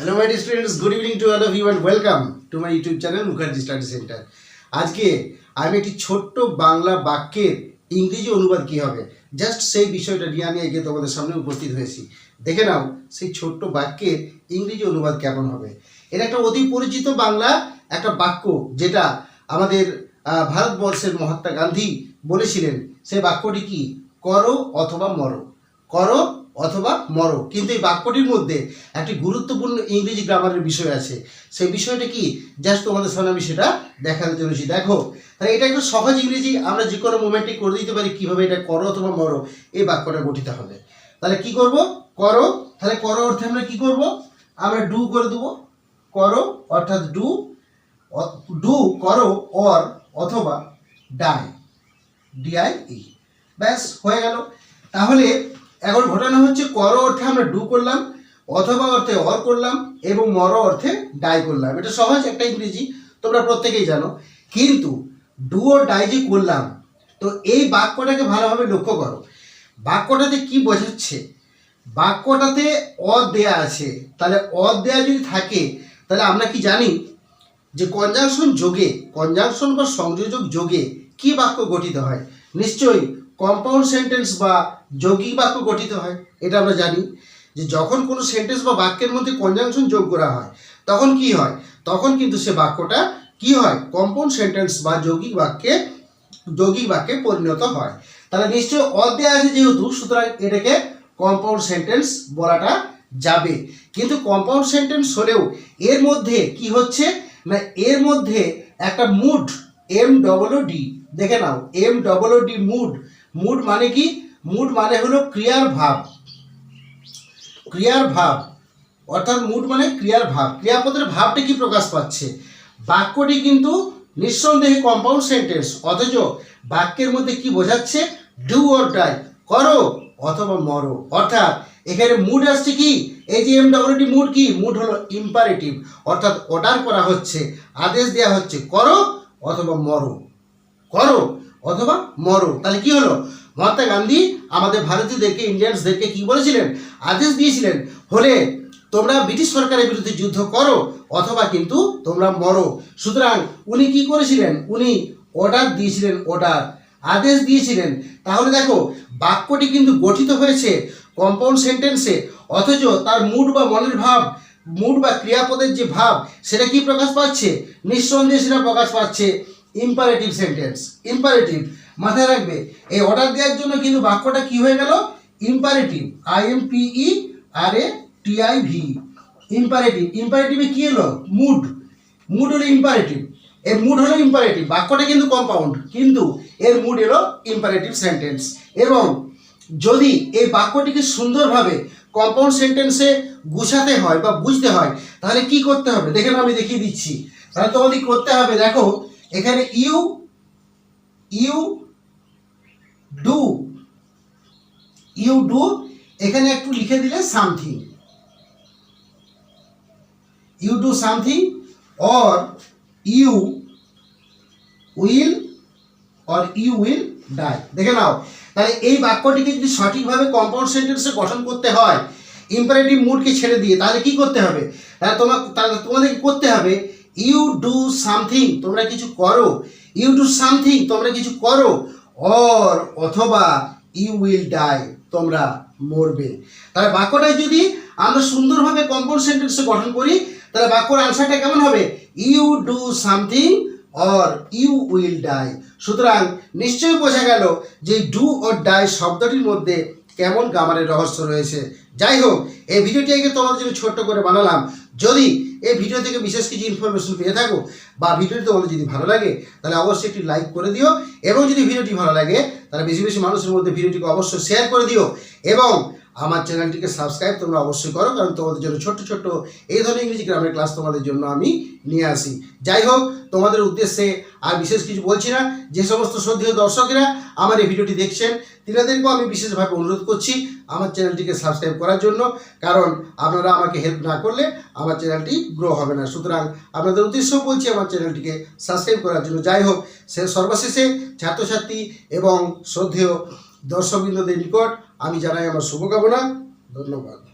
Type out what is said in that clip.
Hello my students good evening to all of you and welcome to my YouTube channel Mukherjee study centre আজকে আমি একটি ছোট্ট বাংলা বাক্যের ইংরেজি অনুবাদ কী হবে? জাস্ট সেই বিষয়টা নিয়ে আমি আজকে তোমাদের সামনে উপস্থিত হয়েছি। দেখে নাও সেই ছোট্ট বাক্যের ইংরেজি অনুবাদ কেমন হবে। এটা একটা অতি পরিচিত বাংলা, একটা বাক্য যেটা আমাদের ভারতবর্ষের মহাত্মা গান্ধী বলেছিলেন। সেই বাক্যটি কি? করো অথবা মরো। করো অথবা মরো। কিন্তু এই বাক্যটির মধ্যে একটি গুরুত্বপূর্ণ ইংরেজি গ্রামারের বিষয় আছে। সেই বিষয়টা কি? জাস্ট তোমাদের সামনে আমি সেটা দেখাতে চলেছি দেখো, তাহলে এটা একটু সহজ ইংরেজি। আমরা যে কোনো মোমেন্টে করে দিতে পারি কীভাবে এটা করো অথবা মরো। এই বাক্যটা গঠিত হবে। তাহলে কি করব? করো। তাহলে করো অর্থে আমরা কি করব? আমরা ডু করে দেবো। করো অর্থাৎ ডু ডু করো অর অথবা ডাই ডিআই ই ব্যাস, হয়ে গেল। তাহলে এখন ঘটনা হচ্ছে কর অর্থে আমরা ডু করলাম, অথবা অর্থে অর করলাম এবং মর অর্থে ডাই করলাম। এটা সহজ, একটা ইংরেজি, তোমরা প্রত্যেকেই জানো। কিন্তু ডু ও ডাই যে করলাম, তো এই বাক্যটাকে ভালোভাবে লক্ষ্য করো। বাক্যটাতে কি বোঝাচ্ছে? বাক্যটাতে অ দেয়া আছে। তাহলে অ দেয়া যদি থাকে, তাহলে আমরা কি জানি? যে কনজাংশন যোগে কনজাংশন বা সংযোজক যোগে কি বাক্য গঠিত হয়? নিশ্চয়ই কম্পাউন্ড সেন্টেন্স বা যৌগিক বাক্য গঠিত হয়, এটা আমরা জানি যে যখন কোনো সেন্টেন্স বা বাক্যের মধ্যে কনজাংশন যোগ করা হয়, তখন কি হয়? তখন কিন্তু সে বাক্যটা কি হয়? কম্পাউন্ড সেন্টেন্স বা যৌগিক বাক্যে যৌগিক বাক্যে পরিণত হয়। তাহলে নিশ্চয়ই অধ্যায় আছে যেহেতু, সুতরাং এটাকে কম্পাউন্ড সেন্টেন্স বলাটা যাবে। কিন্তু কম্পাউন্ড সেন্টেন্স হলেও এর মধ্যে কি হচ্ছে? না, এর মধ্যে একটা মুড এম ডবল ডি দেখে নাও M double D mood mood মানে কি? মুড মানে হলো ক্রিয়ার ভাব। ক্রিয়ার ভাব। অর্থাৎ মুড মানে ক্রিয়ার ভাব। ক্রিয়াপদের ভাবটা কি প্রকাশ পাচ্ছে? বাক্যটি কিন্তু নিঃসন্দেহে কম্পাউন্ড সেন্টেন্স অথচ বাক্যের মধ্যে কি বোঝাচ্ছে? ডু অর ডাই করো অথবা মরো। অর্থাৎ এখানে মুড আসছে কি? এই যে এম মুড কি? মুড হলো ইম্পারেটিভ অর্থাৎ অর্ডার করা হচ্ছে। আদেশ দেওয়া হচ্ছে। করো অথবা মরো। করো। অথবা মরো। তাহলে কি হলো? মহাত্মা গান্ধী আমাদের ভারতীয়দেরকে, ইন্ডিয়ানসদেরকে কি বলেছিলেন? আদেশ দিয়েছিলেন, হলে তোমরা ব্রিটিশ সরকারের বিরুদ্ধে যুদ্ধ করো অথবা কিন্তু তোমরা মরো। সুতরাং উনি কি করেছিলেন? উনি অর্ডার দিয়েছিলেন অর্ডার আদেশ দিয়েছিলেন। তাহলে দেখো, বাক্যটি কিন্তু গঠিত হয়েছে কম্পাউন্ড সেন্টেন্সে, অথচ তার মুড বা মনের ভাব, মুড বা ক্রিয়াপদের যে ভাব, সেটা কি প্রকাশ পাচ্ছে? নিঃসন্দেহে সেটা প্রকাশ পাচ্ছে। ইম্পারেটিভ সেন্টেন্স ইম্পারেটিভ মাথায় রাখবে। এই অর্ডার দেওয়ার জন্য কিন্তু বাক্যটা কি হয়ে গেল? Imperative I M P E R A T I V imperative ইম্পারেটিভে কি হলো মুড মুড হলো ইম্পারেটিভ এর মুড হলো ইম্পারেটিভ বাক্যটা কিন্তু কম্পাউন্ড কিন্তু এর মুড এলো ইম্পারেটিভ সেন্টেন্স এবং যদি এই বাক্যটিকে সুন্দরভাবে কম্পাউন্ড সেন্টেন্সে গুছাতে হয় বা বুঝতে হয়, তাহলে কি করতে হবে? দেখেন আমি দেখিয়ে দিচ্ছি। তাহলে তোমাদের করতে হবে, দেখো এখানে you you do you do, এখানে একটু লিখে দিলে something. You do something or you will, or you will die. দেখে নাও, তাহলে এই বাক্যটিকে যদি সঠিকভাবে কম্পাউন্ড সেন্টেন্সে গঠন করতে হয়, ইম্পারেটিভ মুডকে ছেড়ে দিয়ে, তাহলে কি করতে হবে? তাহলে তোমার তাহলে তোমাদের করতে হবে ইউ ডু সামথিং তোমরা কিছু করো। ইউ ডু সামথিং তোমরা কিছু করো। অর অথবা ইউ উইল ডাই তোমরা মরবে। তাহলে বাক্যটাই যদি আমরা সুন্দরভাবে কম্পাউন্ড সেন্টেন্সে গঠন করি, তাহলে বাক্যর আনসারটা কেমন হবে? You do something or you will die সুতরাং নিশ্চয়ই বোঝা গেল যে ডু অর ডাই শব্দটির মধ্যে কেমন গামারের রহস্য রয়েছে? যাই হোক, এই ভিডিওটি আগে তোমাদের জন্য ছোট্ট করে বানালাম। যদি এই ভিডিও থেকে বিশেষ কিছু ইনফরমেশন পেয়ে থাকো বা ভিডিওটি তোমাদের যদি ভালো লাগে, তাহলে অবশ্যই একটি লাইক করে দিও এবং যদি ভিডিওটি ভালো লাগে, তাহলে বেশি বেশি মানুষের মধ্যে ভিডিওটিকে অবশ্যই শেয়ার করে দিও এবং আমার চ্যানেলটিকে সাবস্ক্রাইব তোমরা অবশ্যই করো, কারণ তোমাদের জন্য ছোট্ট ছোট্ট এই ধরনের ইংরেজি গ্রামের ক্লাস তোমাদের জন্য আমি নিয়ে আসি। যাই হোক, তোমাদের উদ্দেশ্যে আর বিশেষ কিছু বলছি না, যে সমস্ত শ্রদ্ধেয় দর্শকেরা আমার এই ভিডিওটি দেখছেন, তিনাদেরকেও আমি বিশেষভাবে অনুরোধ করছি আমার চ্যানেলটিকে সাবস্ক্রাইব করার জন্য, কারণ আপনারা আমাকে হেল্প না করলে আমার চ্যানেলটি গ্রো হবে না। সুতরাং আপনাদের উদ্দেশ্য বলছি আমার চ্যানেলটিকে সাবস্ক্রাইব করার জন্য। যাই হোক, সে সর্বশেষে ছাত্রছাত্রী এবং শ্রদ্ধেয় দর্শকবৃন্দদের নিকট আমি জানাই আমার শুভকামনা ধন্যবাদ।